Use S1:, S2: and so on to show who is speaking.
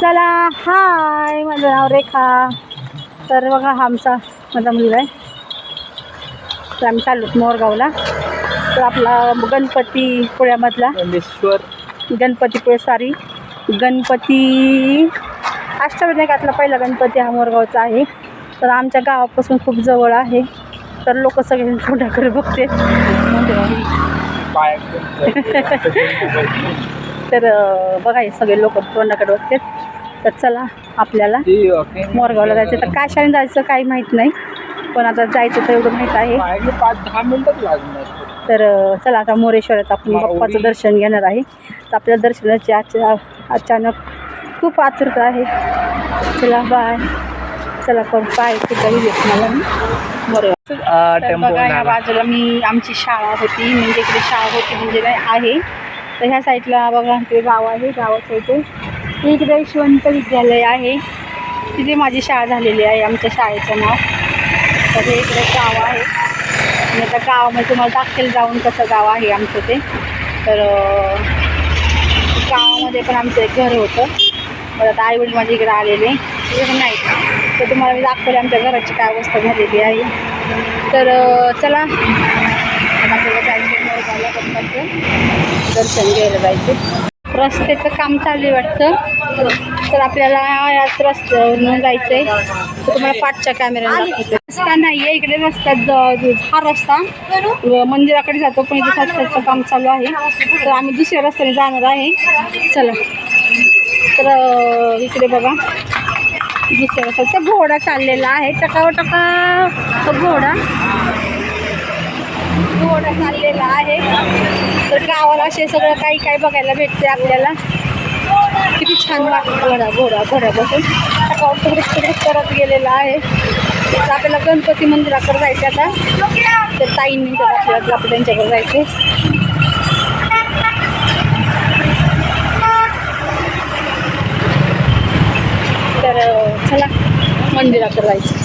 S1: चला हाय माझं नाव रेखा. तर बघा हा आमचा माझा मुलगा आहे. तर आम्ही चाललो मोरगावला. तर आपला गणपती पुण्यामधला
S2: गणेश्वर.
S1: गणपतीपुळे सॉरी गणपती अष्टविनायकातला पहिला गणपती हा मोरगावचा आहे. तर आमच्या गावापासून खूप जवळ आहे. तर लोक सगळे तोंडाकडे बघते. तर बघा हे सगळे लोक तोंडाकडे बघते. तर चला आपल्याला मोरगावला जायचं तर कशाने जायचं काही माहीत नाही पण आता जायचं तर एवढं माहीत आहे.
S2: पाच दहा मिनिटच लागणार.
S1: तर चला आता मोरेश्वरात आपण. बाप्पाचं दर्शन घेणार आहे. तर आपल्या दर्शनाची अचा अचानक खूप आतुरता आहे. चला बाय चला पण पाय कुठं येत मला मी मोरेगाव तर
S2: टेम्पो
S1: बघा या बाजूला मी आमची शाळा होती. म्हणजे इकडे शाळा होती म्हणजे नाही आहे. तर ह्या साईडला बघा इकडे गाव आहे गावाच्या इथे. इकडे यशवंत विद्यालय आहे. तिथे माझी शाळा झालेली आहे. आमच्या शाळेचं नाव. तर हे इकडे गाव आहे. आणि आता गावामध्ये तुम्हाला दाखल जाऊन कसं गाव आहे आमचं ते. तर गावामध्ये पण आमचं एक घर होतं. पण आता आईवडील माझ्या इकडे आलेले नाही तर तुम्हाला मी दाखवले आमच्या घराची काय अवस्था झालेली आहे. तर चला. आपल्याला जायचं दर्शन घ्यायला जायचं. रस्त्याचं काम चालू आहे वाटतं. तर आपल्याला याच रस्त्यावरून जायचं आहे तर तुम्हाला पाठच्या कॅमेरा रस्ता नाही आहे इकडे रस्ता ज- ज- हा रस्ता. मंदिराकडे जातो पण इथे रस्त्याचं काम चालू आहे. तर आम्ही दुसऱ्या रस्त्याने जाणार आहे. चला. तर इकडे बघा. दुसऱ्या रस्त्याचा घोडा चाललेला आहे. टकाव टका तो घोडा. घोडा चाललेला आहे. तर गावाला असे सगळं काही काही बघायला भेटते आपल्याला. किती छान घोडा घोडा घोडा घोड्यापासून. तिकडे तिकडे करत गेलेला आहे. तर आपल्याला गणपती मंदिराकडे जायचं आता. तर ताईंनी तर आपल्याला आपण त्यांच्याकडे जायचे तर चला मंदिराकडे जायचं.